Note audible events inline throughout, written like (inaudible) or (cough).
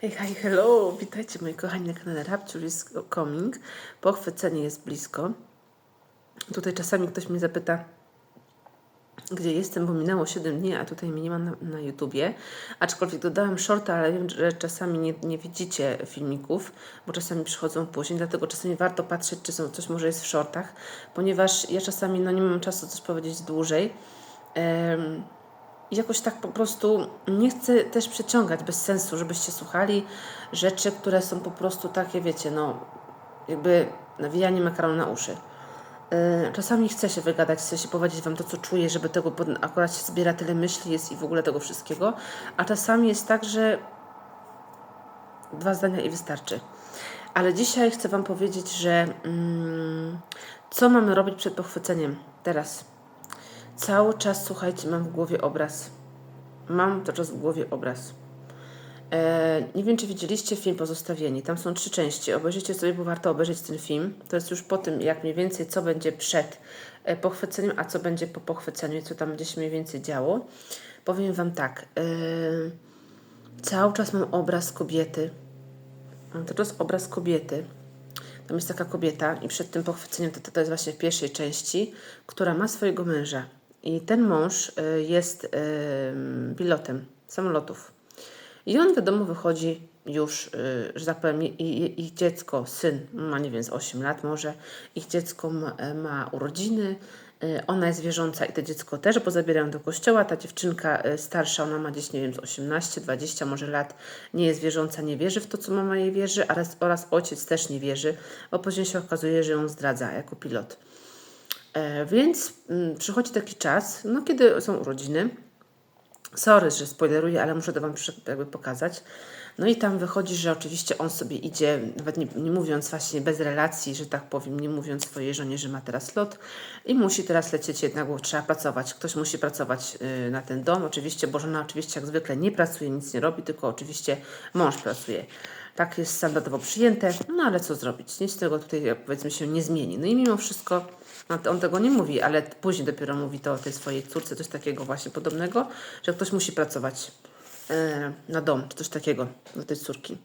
Hej, hi, hello! Witajcie moi kochani na kanale Rapture is coming. Pochwycenie jest blisko. Tutaj czasami ktoś mnie zapyta, gdzie jestem, bo minęło 7 dni, a tutaj mnie nie ma na, na YouTubie. Aczkolwiek dodałam shorta, ale wiem, że czasami nie, nie widzicie filmików, bo czasami przychodzą później, dlatego czasami warto patrzeć, czy są, coś może jest w shortach, ponieważ ja czasami no, nie mam czasu coś powiedzieć dłużej. Em, i jakoś tak po prostu nie chcę też przeciągać bez sensu, żebyście słuchali rzeczy, które są po prostu takie, wiecie, no jakby nawijanie makaronu na uszy. Yy, Czasami chcę się wygadać, chcę się powiedzieć Wam to, co czuję, żeby tego, akurat się zbiera tyle myśli jest i w ogóle tego wszystkiego, a czasami jest tak, że dwa zdania i wystarczy. Ale dzisiaj chcę Wam powiedzieć, że mm, co mamy robić przed pochwyceniem teraz. Cały czas, słuchajcie, mam w głowie obraz. Mam cały czas w głowie obraz. E, nie wiem, czy widzieliście film Pozostawieni. Tam są trzy części. Obejrzyjcie sobie, bo warto obejrzeć ten film. To jest już po tym, jak mniej więcej, co będzie przed e, pochwyceniem, a co będzie po pochwyceniu i co tam będzie się mniej więcej działo. Powiem Wam tak. E, cały czas mam obraz kobiety. Mam cały czas obraz kobiety. Tam jest taka kobieta i przed tym pochwyceniem, to, to jest właśnie w pierwszej części, która ma swojego męża. I ten mąż y, jest y, pilotem samolotów. I on wiadomo wychodzi już, y, że tak powiem, ich dziecko, syn ma nie wiem, z 8 lat może, ich dziecko ma, ma urodziny, ona jest wierząca i to dziecko też, bo zabierają do kościoła. Ta dziewczynka starsza, ona ma gdzieś, nie wiem, z 18, 20 może lat, nie jest wierząca, nie wierzy w to, co mama jej wierzy, oraz, oraz ojciec też nie wierzy, bo później się okazuje, że ją zdradza jako pilot. E, więc mm, przychodzi taki czas, no kiedy są urodziny. Sorry, że spoileruję, ale muszę to Wam jakby pokazać. No i tam wychodzi, że oczywiście on sobie idzie, nawet nie, nie mówiąc właśnie bez relacji, że tak powiem, nie mówiąc swojej żonie, że ma teraz lot i musi teraz lecieć jednak, bo trzeba pracować. Ktoś musi pracować y, na ten dom. Oczywiście, bo żona oczywiście jak zwykle nie pracuje, nic nie robi, tylko oczywiście mąż pracuje. Tak jest standardowo przyjęte, no ale co zrobić? Nic tego tutaj powiedzmy się nie zmieni. No i mimo wszystko, no, on tego nie mówi, ale później dopiero mówi to o tej swojej córce, coś takiego właśnie podobnego, że ktoś musi pracować e, na dom, czy coś takiego do tej córki.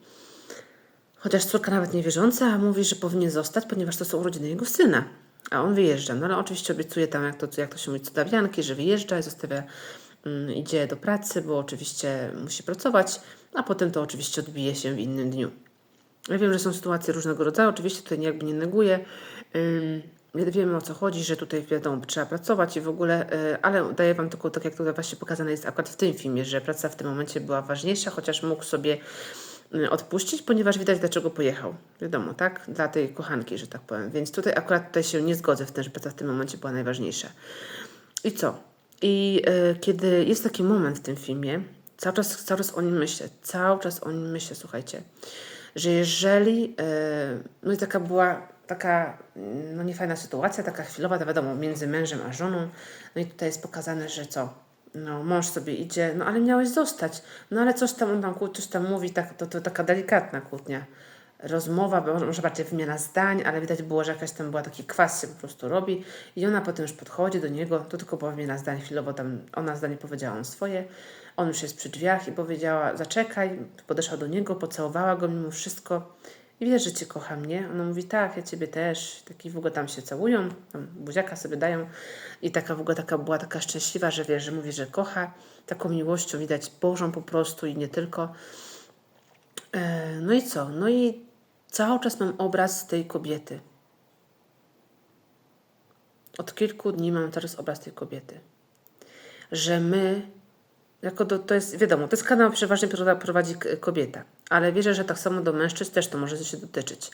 Chociaż córka nawet niewierząca, mówi, że powinien zostać, ponieważ to są urodziny jego syna. A on wyjeżdża. No ale oczywiście obiecuje tam, jak to, jak to się mówi, cudawianki, że wyjeżdża i zostawia, mm, idzie do pracy, bo oczywiście musi pracować, a potem to oczywiście odbije się w innym dniu. Ja wiem, że są sytuacje różnego rodzaju, oczywiście tutaj jakby nie neguję. Ym, Wiemy o co chodzi, że tutaj wiadomo, trzeba pracować i w ogóle, y, ale daję Wam tylko tak, jak tutaj właśnie pokazane jest akurat w tym filmie, że praca w tym momencie była ważniejsza, chociaż mógł sobie y, odpuścić, ponieważ widać dlaczego pojechał. Wiadomo, tak? Dla tej kochanki, że tak powiem. Więc tutaj akurat tutaj się nie zgodzę w tym, że praca w tym momencie była najważniejsza. I co? I y, kiedy jest taki moment w tym filmie, cały czas, cały czas o nim myślę, cały czas o nim myślę, słuchajcie, że jeżeli, y, no i taka była taka, no niefajna sytuacja, taka chwilowa, to wiadomo, między mężem a żoną, no i tutaj jest pokazane, że co, no mąż sobie idzie, no ale miałeś zostać, no ale coś tam on tam, coś tam mówi, tak, to, to taka delikatna kłótnia. Rozmowa, może bardziej wymiana zdań, ale widać było, że jakaś tam była taki kwas się po prostu robi. I ona potem już podchodzi do niego, to tylko była wymiana zdań chwilowo, tam ona zdanie powiedziała on swoje, on już jest przy drzwiach i powiedziała zaczekaj, podeszła do niego, pocałowała go mimo wszystko i wiesz, że Cię kocham, nie? Ona mówi tak, ja Ciebie też, taki w ogóle tam się całują, tam buziaka sobie dają i taka w ogóle taka była taka szczęśliwa, że wiesz, że mówi, że kocha, taką miłością widać Bożą po prostu i nie tylko. E, No i co? No i cały czas mam obraz tej kobiety. Od kilku dni mam teraz obraz tej kobiety. Że my, jako to jest, wiadomo, to jest kanał przeważnie pro- prowadzi kobieta, ale wierzę, że tak samo do mężczyzn też to może się dotyczyć.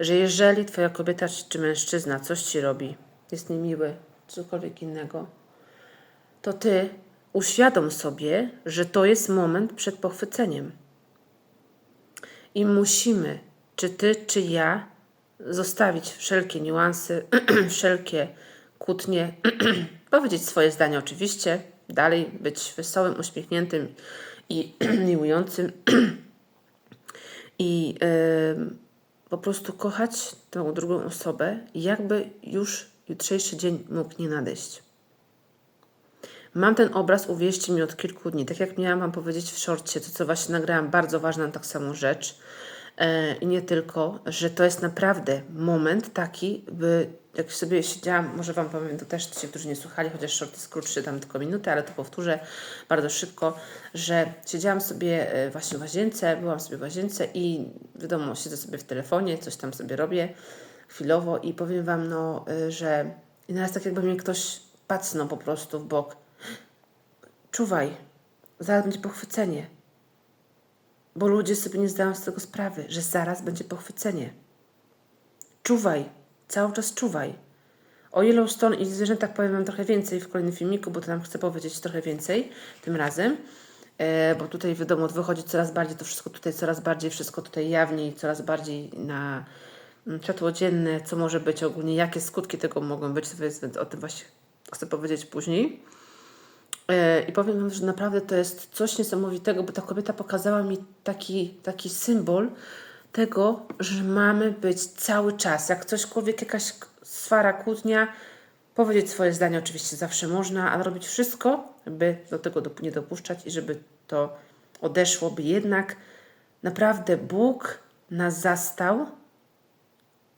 Że jeżeli twoja kobieta czy, czy mężczyzna coś ci robi, jest niemiły, cokolwiek innego, to ty uświadom sobie, że to jest moment przed pochwyceniem. I musimy, czy ty, czy ja, zostawić wszelkie niuanse, (clears throat) wszelkie kłótnie, (clears throat) powiedzieć swoje zdanie oczywiście, dalej być wesołym, uśmiechniętym i (clears throat) miłującym i em, po prostu kochać tą drugą osobę, jakby już jutrzejszy dzień mógł nie nadejść. Mam ten obraz, uwierzcie mi, od kilku dni. Tak jak miałam Wam powiedzieć w szorcie, to co właśnie nagrałam, bardzo ważną tak samą rzecz. E, I nie tylko, że to jest naprawdę moment taki, by jak sobie siedziałam, może Wam powiem to też ci, którzy nie słuchali, chociaż short jest krótszy, tam tylko minutę, ale to powtórzę bardzo szybko, że siedziałam sobie e, właśnie w łazience, byłam sobie w łazience i wiadomo, siedzę sobie w telefonie, coś tam sobie robię chwilowo i powiem Wam, no, e, że i naraz tak jakby mnie ktoś pacnął po prostu w bok. Czuwaj, zaraz będzie pochwycenie. Bo ludzie sobie nie zdają z tego sprawy, że zaraz będzie pochwycenie. Czuwaj, cały czas czuwaj. O Yellowstone i zwierzętach powiem Wam trochę więcej w kolejnym filmiku, bo to nam chcę powiedzieć trochę więcej tym razem. E, bo tutaj wiadomo, wychodzi coraz bardziej to wszystko tutaj, coraz bardziej wszystko tutaj jawniej, coraz bardziej na mm, światło dzienne, co może być ogólnie, jakie skutki tego mogą być, jest, o tym właśnie chcę powiedzieć później. E, I powiem Wam, że naprawdę to jest coś niesamowitego, bo ta kobieta pokazała mi taki, taki symbol tego, że mamy być cały czas. Jak cośkolwiek, jakaś swara, kłótnia, powiedzieć swoje zdanie oczywiście zawsze można, ale robić wszystko, by do tego nie dopuszczać i żeby to odeszło, by jednak naprawdę Bóg nas zastał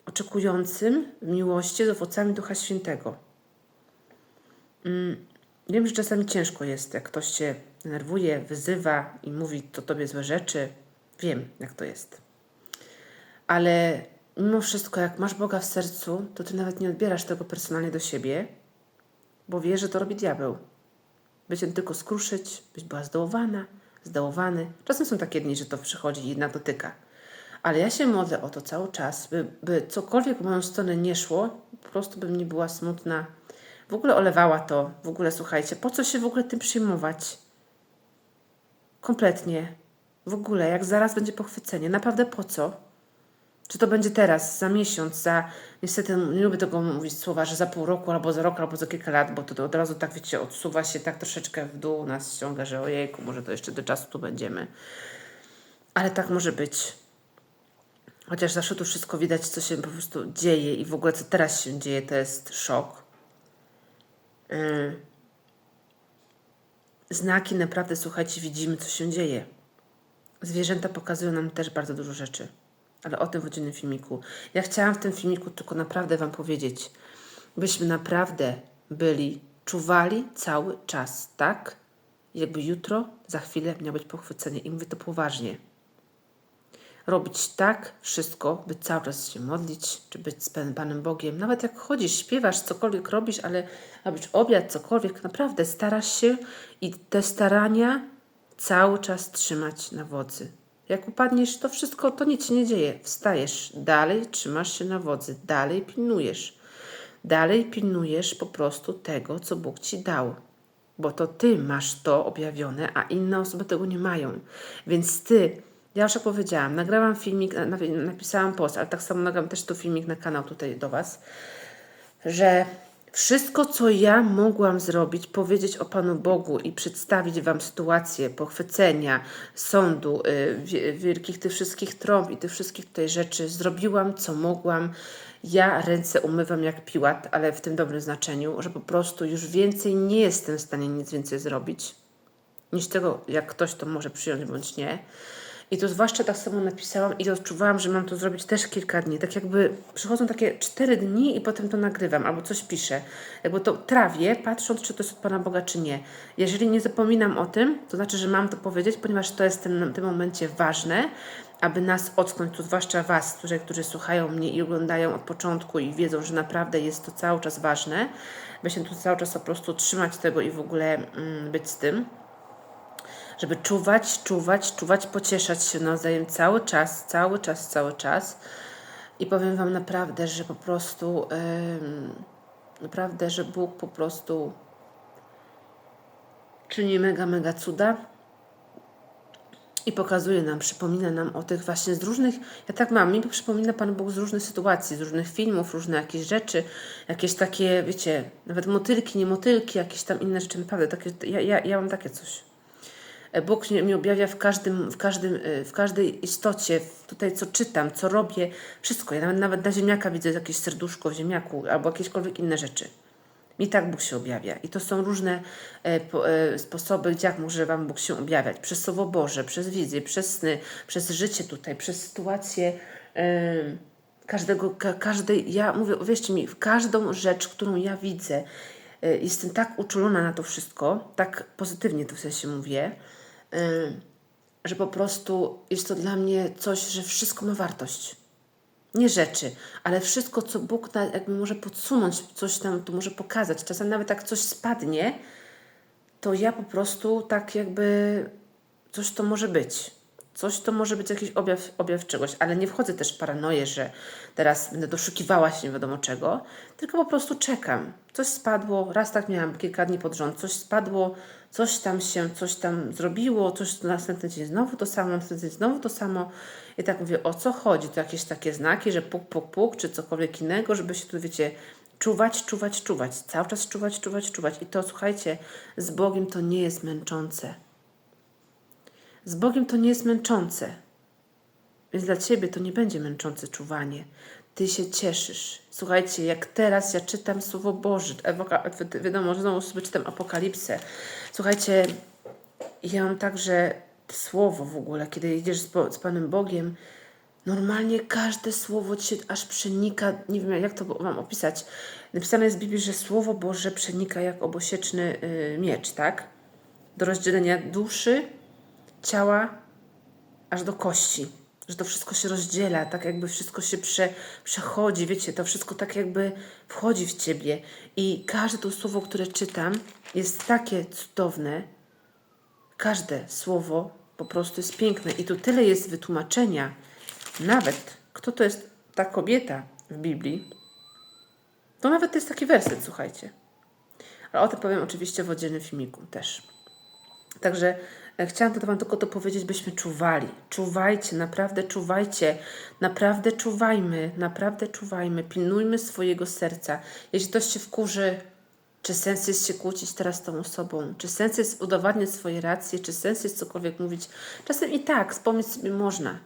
oczekującym miłości z owocami Ducha Świętego. Wiem, że czasami ciężko jest, jak ktoś cię denerwuje, wyzywa i mówi to tobie złe rzeczy. Wiem, jak to jest. Ale mimo wszystko, jak masz Boga w sercu, to ty nawet nie odbierasz tego personalnie do siebie, bo wiesz, że to robi diabeł. By cię tylko skruszyć, byś była zdołowana, zdołowany. Czasem są takie dni, że to przychodzi i jednak dotyka. Ale ja się modlę o to cały czas, by, by cokolwiek w moją stronę nie szło, po prostu bym nie była smutna, w ogóle olewała to. W ogóle słuchajcie, po co się w ogóle tym przyjmować? Kompletnie. W ogóle, jak zaraz będzie pochwycenie. Naprawdę po co? Czy to będzie teraz, za miesiąc, za. Niestety nie lubię tego mówić słowa, że za pół roku, albo za rok, albo za kilka lat, bo to od razu tak wiecie, odsuwa się tak troszeczkę w dół, nas ściąga, że ojejku, może to jeszcze do czasu tu będziemy. Ale tak może być. Chociaż zawsze tu wszystko widać, co się po prostu dzieje i w ogóle co teraz się dzieje, to jest szok. Yy. Znaki naprawdę, słuchajcie, widzimy, co się dzieje. Zwierzęta pokazują nam też bardzo dużo rzeczy, ale o tym w oddzielnym filmiku. Ja chciałam w tym filmiku tylko naprawdę Wam powiedzieć, byśmy naprawdę byli, czuwali cały czas, tak? Jakby jutro, za chwilę miał być pochwycenie i mówię to poważnie robić tak wszystko, by cały czas się modlić, czy być z Panem Bogiem. Nawet jak chodzisz, śpiewasz, cokolwiek robisz, ale robisz obiad, cokolwiek, naprawdę starasz się i te starania cały czas trzymać na wodzy. Jak upadniesz, to wszystko, to nic się nie dzieje. Wstajesz, dalej trzymasz się na wodzy, dalej pilnujesz. Dalej pilnujesz po prostu tego, co Bóg ci dał bo to ty masz to objawione, a inne osoby tego nie mają. Więc ty ja już powiedziałam, nagrałam filmik, napisałam post, ale tak samo nagram też tu filmik na kanał tutaj do Was, że wszystko, co ja mogłam zrobić, powiedzieć o Panu Bogu i przedstawić Wam sytuację pochwycenia, sądu, yy, wielkich tych wszystkich trąb i tych wszystkich tutaj rzeczy, zrobiłam, co mogłam. Ja ręce umywam jak piłat, ale w tym dobrym znaczeniu, że po prostu już więcej nie jestem w stanie nic więcej zrobić niż tego, jak ktoś to może przyjąć bądź nie. I to zwłaszcza tak samo napisałam i odczuwałam, że mam to zrobić też kilka dni. Tak jakby przychodzą takie cztery dni i potem to nagrywam albo coś piszę. Jakby to trawię, patrząc, czy to jest od Pana Boga, czy nie. Jeżeli nie zapominam o tym, to znaczy, że mam to powiedzieć, ponieważ to jest w tym, tym momencie ważne, aby nas ocknąć, tu zwłaszcza Was, którzy, którzy słuchają mnie i oglądają od początku i wiedzą, że naprawdę jest to cały czas ważne, by się tu cały czas po prostu trzymać tego i w ogóle mm, być z tym żeby czuwać, czuwać, czuwać, pocieszać się nawzajem cały czas, cały czas, cały czas. I powiem Wam naprawdę, że po prostu, yy, naprawdę, że Bóg po prostu czyni mega, mega cuda i pokazuje nam, przypomina nam o tych właśnie z różnych, ja tak mam, mi przypomina Pan Bóg z różnych sytuacji, z różnych filmów, różne jakieś rzeczy, jakieś takie, wiecie, nawet motylki, nie motylki, jakieś tam inne rzeczy, naprawdę, takie, ja, ja, ja mam takie coś. E, Bóg mi objawia w, każdym, w, każdym, e, w każdej istocie, tutaj co czytam, co robię, wszystko. Ja nawet, nawet na ziemniaka widzę jakieś serduszko w ziemniaku albo jakiekolwiek inne rzeczy. Mi tak Bóg się objawia. I to są różne e, po, e, sposoby, gdzie jak może Wam Bóg się objawiać. Przez Słowo Boże, przez wizję, przez sny, przez życie tutaj, przez sytuację e, każdego, ka, każdej, ja mówię, wierzcie mi, w każdą rzecz, którą ja widzę, e, jestem tak uczulona na to wszystko, tak pozytywnie to w sensie mówię, że po prostu jest to dla mnie coś, że wszystko ma wartość. Nie rzeczy, ale wszystko, co Bóg jakby może podsunąć, coś tam tu może pokazać. Czasem nawet jak coś spadnie, to ja po prostu tak jakby coś to może być. Coś to może być jakiś objaw, objaw czegoś, ale nie wchodzę też w paranoję, że teraz będę doszukiwała się nie wiadomo czego, tylko po prostu czekam. Coś spadło, raz tak miałam kilka dni pod rząd, coś spadło, coś tam się, coś tam zrobiło, coś następny dzień znowu to samo, następny dzień znowu to samo. I tak mówię, o co chodzi? To jakieś takie znaki, że puk, puk, puk, czy cokolwiek innego, żeby się tu, wiecie, czuwać, czuwać, czuwać, cały czas czuwać, czuwać, czuwać. I to, słuchajcie, z Bogiem to nie jest męczące. Z Bogiem to nie jest męczące. Więc dla ciebie to nie będzie męczące czuwanie. Ty się cieszysz. Słuchajcie, jak teraz ja czytam Słowo Boże, wiadomo, że znowu sobie czytam Apokalipsę. Słuchajcie, ja mam także słowo w ogóle, kiedy idziesz z, z Panem Bogiem, normalnie każde słowo ci się aż przenika, nie wiem jak to mam opisać. Napisane jest w Biblii, że Słowo Boże przenika jak obosieczny y, miecz, tak? Do rozdzielenia duszy, ciała, aż do kości. Że to wszystko się rozdziela, tak jakby wszystko się prze, przechodzi, wiecie, to wszystko tak jakby wchodzi w ciebie. I każde to słowo, które czytam, jest takie cudowne. Każde słowo po prostu jest piękne. I tu tyle jest wytłumaczenia. Nawet kto to jest ta kobieta w Biblii, to nawet jest taki werset, słuchajcie. Ale o tym powiem oczywiście w oddzielnym filmiku też. Także chciałam to Wam tylko to powiedzieć, byśmy czuwali. Czuwajcie, naprawdę czuwajcie. Naprawdę czuwajmy, naprawdę czuwajmy. Pilnujmy swojego serca. Jeśli ktoś się wkurzy, czy sens jest się kłócić teraz z tą osobą? Czy sens jest udowadniać swoje racje? Czy sens jest cokolwiek mówić? Czasem i tak, wspomnieć sobie można.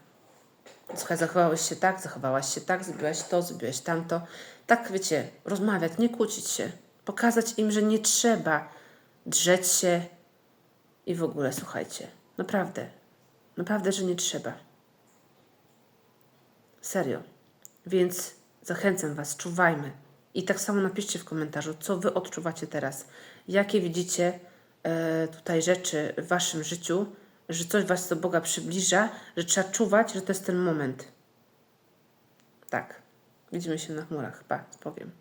Słuchaj, zachowałeś się tak, zachowałaś się tak, zrobiłaś to, zrobiłaś tamto. Tak, wiecie, rozmawiać, nie kłócić się. Pokazać im, że nie trzeba drzeć się i w ogóle, słuchajcie, naprawdę, naprawdę, że nie trzeba. Serio. Więc zachęcam Was, czuwajmy. I tak samo napiszcie w komentarzu, co Wy odczuwacie teraz. Jakie widzicie e, tutaj rzeczy w Waszym życiu, że coś Was do Boga przybliża, że trzeba czuwać, że to jest ten moment. Tak. Widzimy się na chmurach. Pa, powiem.